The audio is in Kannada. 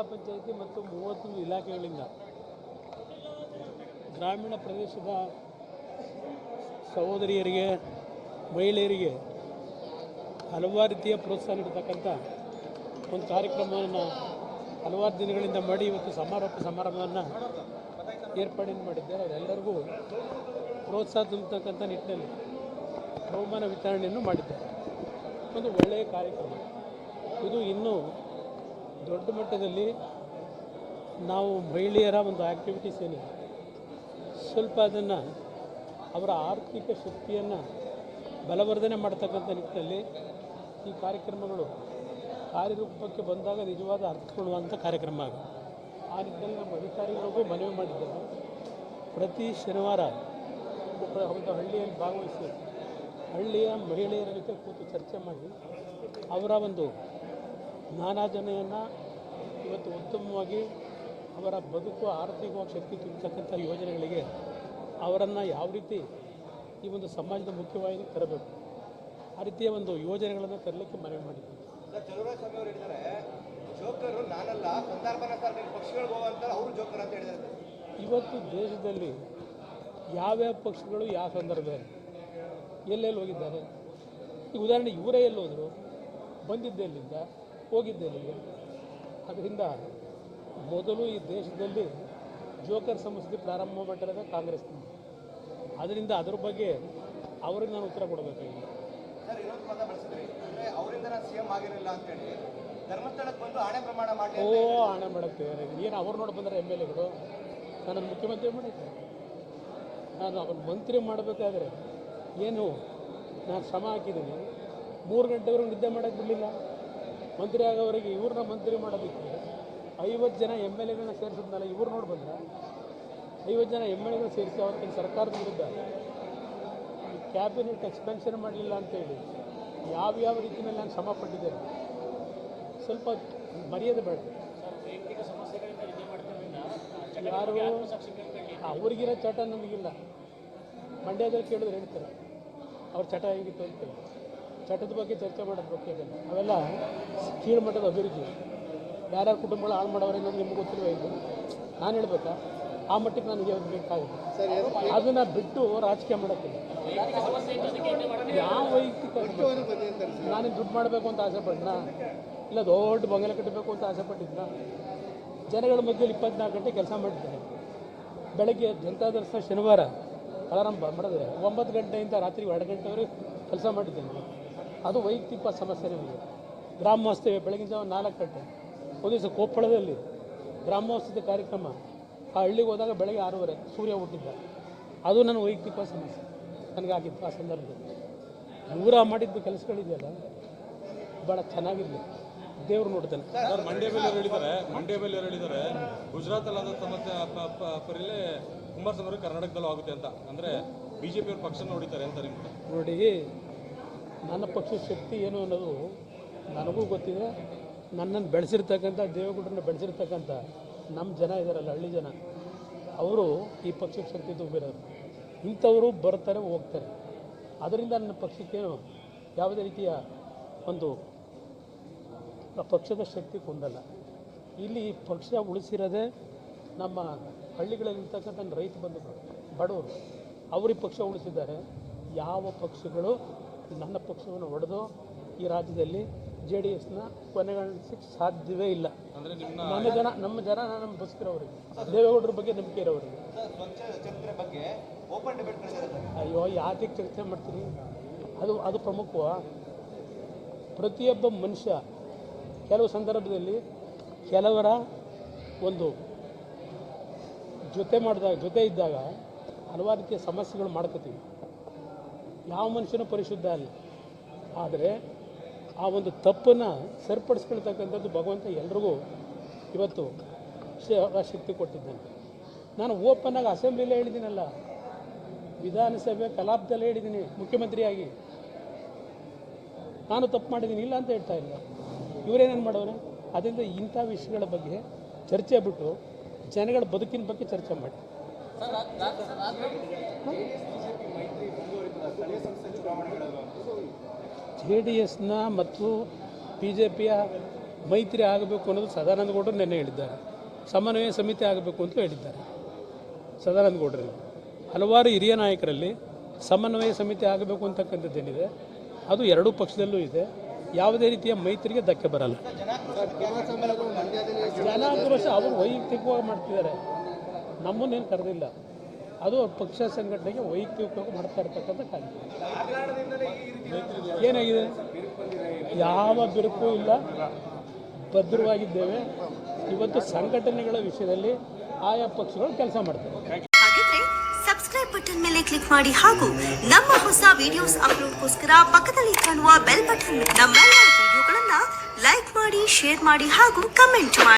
ಜಿಲ್ಲಾ ಪಂಚಾಯಿತಿ ಮತ್ತು ಮೂವತ್ತೊಂದು ಇಲಾಖೆಗಳಿಂದ ಗ್ರಾಮೀಣ ಪ್ರದೇಶದ ಸಹೋದರಿಯರಿಗೆ, ಮಹಿಳೆಯರಿಗೆ ಹಲವಾರು ರೀತಿಯ ಪ್ರೋತ್ಸಾಹ ನೀಡತಕ್ಕಂಥ ಒಂದು ಕಾರ್ಯಕ್ರಮವನ್ನು ಹಲವಾರು ದಿನಗಳಿಂದ ಮಾಡಿ ಇವತ್ತು ಸಮಾರೋಪ ಸಮಾರಂಭವನ್ನು ಏರ್ಪಾಡು ಮಾಡಿದ್ದಾರೆ. ಅವರೆಲ್ಲರಿಗೂ ಪ್ರೋತ್ಸಾಹ ತುಂಬತಕ್ಕಂಥ ನಿಟ್ಟಿನಲ್ಲಿ ಬಹುಮಾನ ವಿತರಣೆಯನ್ನು ಮಾಡಿದ್ದಾರೆ. ಒಂದು ಒಳ್ಳೆಯ ಕಾರ್ಯಕ್ರಮ. ಇದು ಇನ್ನೂ ದೊಡ್ಡ ಮಟ್ಟದಲ್ಲಿ ನಾವು ಮಹಿಳೆಯರ ಒಂದು ಆ್ಯಕ್ಟಿವಿಟೀಸ್ ಏನಿದೆ, ಸ್ವಲ್ಪ ಅದನ್ನು ಅವರ ಆರ್ಥಿಕ ಶಕ್ತಿಯನ್ನು ಬಲವರ್ಧನೆ ಮಾಡ್ತಕ್ಕಂಥ ನಿಟ್ಟಿನಲ್ಲಿ ಈ ಕಾರ್ಯಕ್ರಮಗಳು ಕಾರ್ಯರೂಪಕ್ಕೆ ಬಂದಾಗ ನಿಜವಾದ ಅರ್ಥ ಕಾರ್ಯಕ್ರಮ ಆಗ ಆ ನಿಟ್ಟಿನಲ್ಲಿ ನಮ್ಮ ಅಧಿಕಾರಿಗಳಿಗೂ ಮನವಿ ಮಾಡಿದ್ದೇವೆ ಪ್ರತಿ ಶನಿವಾರ ಒಂದು ಹಳ್ಳಿಯಲ್ಲಿ ಭಾಗವಹಿಸಿ, ಹಳ್ಳಿಯ ಮಹಿಳೆಯರ ಜೊತೆ ಕೂತು ಚರ್ಚೆ ಮಾಡಿ ಅವರ ಒಂದು ಜ್ಞಾನಾರ್ಜನೆಯನ್ನು ಇವತ್ತು ಉತ್ತಮವಾಗಿ ಅವರ ಬದುಕು ಆರ್ಥಿಕವಾಗಿ ಶಕ್ತಿ ತುಂಬತಕ್ಕಂಥ ಯೋಜನೆಗಳಿಗೆ ಅವರನ್ನು ಯಾವ ರೀತಿ ಈ ಒಂದು ಸಮಾಜದ ಮುಖ್ಯವಾಹಿನಿ ತರಬೇಕು ಆ ರೀತಿಯ ಒಂದು ಯೋಜನೆಗಳನ್ನು ತರಲಿಕ್ಕೆ ಮನವಿ ಹೇಳಿದ್ದಾರೆ ಇವತ್ತು ದೇಶದಲ್ಲಿ ಯಾವ್ಯಾವ ಪಕ್ಷಗಳು ಯಾವ ಸಂದರ್ಭದಲ್ಲಿ ಎಲ್ಲೆಲ್ಲಿ ಹೋಗಿದ್ದಾರೆ? ಈಗ ಉದಾಹರಣೆ ಇವರೇ ಎಲ್ಲಿ ಬಂದಿದ್ದೆಲ್ಲಿಂದ ಬಂದಿದ್ದೆ ಎಲ್ಲಿಂದ ಹೋಗಿದ್ದೆ ಎಲ್ಲಿಗೆ ಅದರಿಂದ ಮೊದಲು ಈ ದೇಶದಲ್ಲಿ ಜೋಕರ್ ಸಮಸ್ಯೆ ಪ್ರಾರಂಭ ಮಾಡಿರೋದೇ ಕಾಂಗ್ರೆಸ್ನಿಂದ ಅದರಿಂದ ಅದ್ರ ಬಗ್ಗೆ ಅವ್ರಿಗೆ ನಾನು ಉತ್ತರ ಕೊಡಬೇಕಾಗಿದೆ ಸರ್ ಇನ್ನೊಂದು ಪದ ಬಳಸಿದ್ರಿ. ಅಂದ್ರೆ ಅವರಿಂದ ನಾನು ಸಿಎಂ ಆಗಿರಲಿಲ್ಲ ಅಂತೇಳಿ ಧರ್ಮಸ್ಥಳಕ್ಕೆ ಬಂದು ಆಣೆ ಪ್ರಮಾಣ ಮಾಡಿ ಓ ಆಣೆ ಮಾಡಕ್ಕೆ ಏನು ಅವ್ರು ನೋಡಿ ಬಂದರೆ ಎಂ ಎಲ್ ಎಗಳು? ನಾನು ಮುಖ್ಯಮಂತ್ರಿ ಮಾಡಿದ್ದೆ? ನಾನು ಅವ್ರ ಮಂತ್ರಿ ಮಾಡಬೇಕಾದ್ರೆ ಏನು ನಾನು ಶ್ರಮ ಹಾಕಿದ್ದೀನಿ. ಮೂರು ಗಂಟೆವರೆಗೂ ನಿದ್ದೆ ಮಾಡೋಕ್ಕೆ ಬಿಡಲಿಲ್ಲ. ಮಂತ್ರಿ ಆಗೋವರೆಗೆ ಇವ್ರನ್ನ ಮಂತ್ರಿ ಮಾಡೋದಿತ್ತು ಐವತ್ತು ಜನ ಎಂ ಎಲ್ ಎಗಳನ್ನ ಸೇರಿಸಿದ್ನಲ್ಲ, ಇವ್ರು ನೋಡಿ ಐವತ್ತು ಜನ ಎಂ ಎಲ್ ಎಗಳು ಸೇರಿಸಿ ಅವತ್ತಿನ ಸರ್ಕಾರದ ವಿರುದ್ಧ ಕ್ಯಾಬಿನೆಟ್ ಎಕ್ಸ್ಪೆನ್ಷನ್ ಮಾಡಲಿಲ್ಲ ಅಂತೇಳಿ ಯಾವ್ಯಾವ ರೀತಿಯಲ್ಲಿ ನಾನು ಶ್ರಮ ಪಟ್ಟಿದ್ದೇನೆ? ಸ್ವಲ್ಪ ಮರ್ಯಾದೆ ಬೇಡ ಯಾರು? ಅವ್ರಿಗಿರೋ ಚಟ ನಮಗಿಲ್ಲ. ಮಂಡ್ಯದಲ್ಲಿ ಕೇಳಿದ್ರೆ ಹೇಳ್ತಾರೆ. ಅವ್ರ ಚಟ ಹೇಗಿತ್ತು ಅಂತೇಳಿ. ಚಟದ ಬಗ್ಗೆ ಚರ್ಚೆ ಮಾಡೋದು ಬಗ್ಗೆ ಅವೆಲ್ಲ ಕೀಳು ಮಟ್ಟದ ಅಭಿವೃದ್ಧಿ. ಯಾರ್ಯಾರ ಕುಟುಂಬಗಳು ಹಾಳು ಮಾಡೋರು ಅನ್ನೋದು ನಿಮ್ಗೆ ಗೊತ್ತಿರುವ ಇದು. ನಾನು ಹೇಳ್ಬೇಕಾ? ಆ ಮಟ್ಟಕ್ಕೆ ನನಗೆ ಅದು ಬೇಕಾಗುತ್ತೆ ಅದನ್ನು ಬಿಟ್ಟು ರಾಜಕೀಯ ಮಾಡೋಕ್ಕಿಲ್ಲ ಯಾವ ವೈಯಕ್ತಿಕ ನಾನು ದುಡ್ಡು ಮಾಡಬೇಕು ಅಂತ ಆಸೆ ಪಡ್ನಾ ಇಲ್ಲ ದೊಡ್ಡ ಬಂಗಲೆ ಕಟ್ಟಬೇಕು ಅಂತ ಆಸೆ ಪಟ್ಟಿದ್ನ? ಜನಗಳ ಮಧ್ಯದಲ್ಲಿ ಇಪ್ಪತ್ನಾಲ್ಕು ಗಂಟೆ ಕೆಲಸ ಮಾಡಿದ್ದೇನೆ. ಬೆಳಗ್ಗೆ ಜನತಾ ದರ್ಶನ ಶನಿವಾರ ಅಲಾರಾಮ್ ಮಾಡಿದ್ರೆ ಒಂಬತ್ತು ಗಂಟೆಯಿಂದ ರಾತ್ರಿ ಎರಡು ಗಂಟೆವರೆಗೆ ಕೆಲಸ ಮಾಡಿದ್ದೇನೆ. ಅದು ವೈಯಕ್ತಿಕ ಸಮಸ್ಯೆ ನಮಗೆ ಗ್ರಾಮೋತ್ಸವ ಬೆಳಗಿನ ಜಾವ ನಾಲ್ಕು ಗಂಟೆ ಒಂದು ದಿವಸ ಕೊಪ್ಪಳದಲ್ಲಿ ಗ್ರಾಮೋತ್ಸವದ ಕಾರ್ಯಕ್ರಮ. ಆ ಹಳ್ಳಿಗೆ ಹೋದಾಗ ಬೆಳಗ್ಗೆ ಆರೂವರೆ ಸೂರ್ಯ ಹುಟ್ಟಿದ್ದ. ಅದು ನನ್ನ ವೈಯಕ್ತಿಕ ಸಮಸ್ಯೆ. ನನಗಾಗಿತ್ತು ಆ ಸಂದರ್ಭದಲ್ಲಿ. ದೂರ ಮಾಡಿದ್ದು ಕೆಲಸಗಳಿದೆಯಲ್ಲ ಭಾಳ ಚೆನ್ನಾಗಿರಲಿ. ದೇವ್ರು ನೋಡ್ತಾನೆ. ಸರ್ ಮಂಡ್ಯ ಮೇಲೆ ಹೇಳಿದ್ದಾರೆ ಮಂಡ್ಯ ಮೇಲೆ ಹೇಳಿದ್ದಾರೆ ಗುಜರಾತಲ್ಲಾದ ಸಮಸ್ಯೆ ಪರಿಲೇ ಕುಮಾರಸ್ವಾಮಿ ಕರ್ನಾಟಕದಲ್ಲೂ ಆಗುತ್ತೆ ಅಂತ. ಅಂದರೆ ಬಿ ಜೆ ಪಿಯವ್ರ ಪಕ್ಷ ನೋಡಿದ್ದಾರೆ ಅಂತ ನಿಮ್ಗೆ. ನೋಡಿ ನನ್ನ ಪಕ್ಷದ ಶಕ್ತಿ ಏನು ಅನ್ನೋದು ನನಗೂ ಗೊತ್ತಿದೆ. ನನ್ನನ್ನು ಬೆಳೆಸಿರ್ತಕ್ಕಂಥ ದೇವೇಗೌಡರನ್ನ ಬೆಳೆಸಿರ್ತಕ್ಕಂಥ ನಮ್ಮ ಜನ ಇದ್ದಾರಲ್ಲ ಹಳ್ಳಿ ಜನ. ಅವರು ಈ ಪಕ್ಷದ ಶಕ್ತಿ ತುಂಬಿರೋರು ಇಂಥವರು ಬರ್ತಾರೆ, ಹೋಗ್ತಾರೆ. ಅದರಿಂದ ನನ್ನ ಪಕ್ಷಕ್ಕೇನು ಯಾವುದೇ ರೀತಿಯ ಒಂದು ಪಕ್ಷದ ಶಕ್ತಿ ಕುಂದಲ್ಲ. ಇಲ್ಲಿ ಪಕ್ಷ ಉಳಿಸಿರೋದೇ ನಮ್ಮ ಹಳ್ಳಿಗಳಲ್ಲಿರ್ತಕ್ಕಂಥ ರೈತ ಬಂಧುಗಳು, ಬಡವರು. ಅವರಿಗೆ ಪಕ್ಷ ಉಳಿಸಿದ್ದಾರೆ. ಯಾವ ಪಕ್ಷಗಳು ನನ್ನ ಪಕ್ಷವನ್ನು ಒಡೆದು ಈ ರಾಜ್ಯದಲ್ಲಿ ಜೆ ಡಿ ಎಸ್ನ ಕೊನೆಗಾಣಿಸಕ್ಕೆ ಸಾಧ್ಯವೇ ಇಲ್ಲ. ನನ್ನ ಜನ ನಮ್ಮ ಜನ ನಮ್ಮ ಬಸ್ಕಿರೋರಿಗೆ ದೇವೇಗೌಡರ ಬಗ್ಗೆ ನಂಬಿಕೆ ಇರೋರಿಗೆ ಅಯ್ಯೋ ಯಾತಿಗೆ ಚರ್ಚೆ ಮಾಡ್ತೀನಿ ಅದು ಅದು ಪ್ರಮುಖ ಪ್ರತಿಯೊಬ್ಬ ಮನುಷ್ಯ ಕೆಲವು ಸಂದರ್ಭದಲ್ಲಿ ಕೆಲವರ ಒಂದು ಜೊತೆ ಮಾಡಿದಾಗ ಜೊತೆ ಇದ್ದಾಗ ಹಲವಾರು ರೀತಿಯ ಸಮಸ್ಯೆಗಳು ಮಾಡ್ಕೋತೀವಿ. ಯಾವ ಮನುಷ್ಯನೂ ಪರಿಶುದ್ಧ ಅಲ್ಲ. ಆದರೆ ಆ ಒಂದು ತಪ್ಪನ್ನು ಸರಿಪಡಿಸ್ಕೊಳ್ತಕ್ಕಂಥದ್ದು ಭಗವಂತ ಎಲ್ರಿಗೂ ಇವತ್ತು ಶಕ್ತಿ ಕೊಟ್ಟಿದ್ದಾನೆ. ನಾನು ಓಪನ್ನಾಗಿ ಅಸೆಂಬ್ಲಿಲೇ ಹೇಳಿದ್ದೀನಲ್ಲ. ವಿಧಾನಸಭೆ ಕಲಾಪದಲ್ಲೇ ಹೇಳಿದ್ದೀನಿ, ಮುಖ್ಯಮಂತ್ರಿಯಾಗಿ. ನಾನು ತಪ್ಪು ಮಾಡಿದ್ದೀನಿ, ಇಲ್ಲ ಅಂತ ಹೇಳ್ತಾ ಇಲ್ಲ. ಇವರೇನೇನು ಮಾಡೋರು? ಅದರಿಂದ ಇಂಥ ವಿಷಯಗಳ ಬಗ್ಗೆ ಚರ್ಚೆ ಬಿಟ್ಟು ಜನಗಳ ಬದುಕಿನ ಬಗ್ಗೆ ಚರ್ಚೆ ಮಾಡಿ. ಜೆ ಡಿ ಎಸ್ನ ಮತ್ತು ಬಿ ಜೆ ಪಿಯ ಮೈತ್ರಿ ಆಗಬೇಕು ಅನ್ನೋದು ಸದಾನಂದ ಗೌಡರು ನೆನ್ನೆ ಹೇಳಿದ್ದಾರೆ. ಸಮನ್ವಯ ಸಮಿತಿ ಆಗಬೇಕು ಅಂತ ಹೇಳಿದ್ದಾರೆ ಸದಾನಂದ ಗೌಡರಲ್ಲಿ ಹಲವಾರು ಹಿರಿಯ ನಾಯಕರಲ್ಲಿ ಸಮನ್ವಯ ಸಮಿತಿ ಆಗಬೇಕು ಅಂತಕ್ಕಂಥದ್ದೇನಿದೆ, ಅದು ಎರಡೂ ಪಕ್ಷದಲ್ಲೂ ಇದೆ. ಯಾವುದೇ ರೀತಿಯ ಮೈತ್ರಿಗೆ ಧಕ್ಕೆ ಬರಲ್ಲ. ಜನಾಕ್ರೋಶ ಅವರು ವೈಯಕ್ತಿಕವಾಗಿ ಮಾಡ್ತಿದ್ದಾರೆ. ನಮ್ಮನ್ನೇನು ಕರೆದಿಲ್ಲ. ಅದು ಪಕ್ಷ ಸಂಘಟನೆಗೆ ವೈಯಕ್ತಿಕವಾಗಿ ಮಾಡ್ತಾ ಇರ್ತಕ್ಕಂಥ ಕಾರ್ಯ ಏನಾಗಿದೆ? ಯಾವ ಬಿರುಕು ಇಲ್ಲ. ಭದ್ರವಾಗಿದ್ದೇವೆ. ಇವತ್ತು ಸಂಘಟನೆಗಳ ವಿಷಯದಲ್ಲಿ ಆಯಾ ಪಕ್ಷಗಳು ಕೆಲಸ ಮಾಡ್ತವೆ. ಹಾಗಿದ್ರೆ ಸಬ್ಸ್ಕ್ರೈಬ್ ಬಟನ್ ಮೇಲೆ ಕ್ಲಿಕ್ ಮಾಡಿ ಹಾಗೂ ನಮ್ಮ ಹೊಸ ವಿಡಿಯೋಸ್ ಅಪ್ಲೋಡ್ಗೋಸ್ಕರ ಪಕ್ಕದಲ್ಲಿ ಕಾಣುವ ಬೆಲ್ ಬಟನ್ ನಮ್ಮೆಲ್ಲ ವಿಡಿಯೋಗಳನ್ನ ಲೈಕ್ ಮಾಡಿ ಶೇರ್ ಮಾಡಿ ಹಾಗೂ ಕಮೆಂಟ್ ಮಾಡಿ.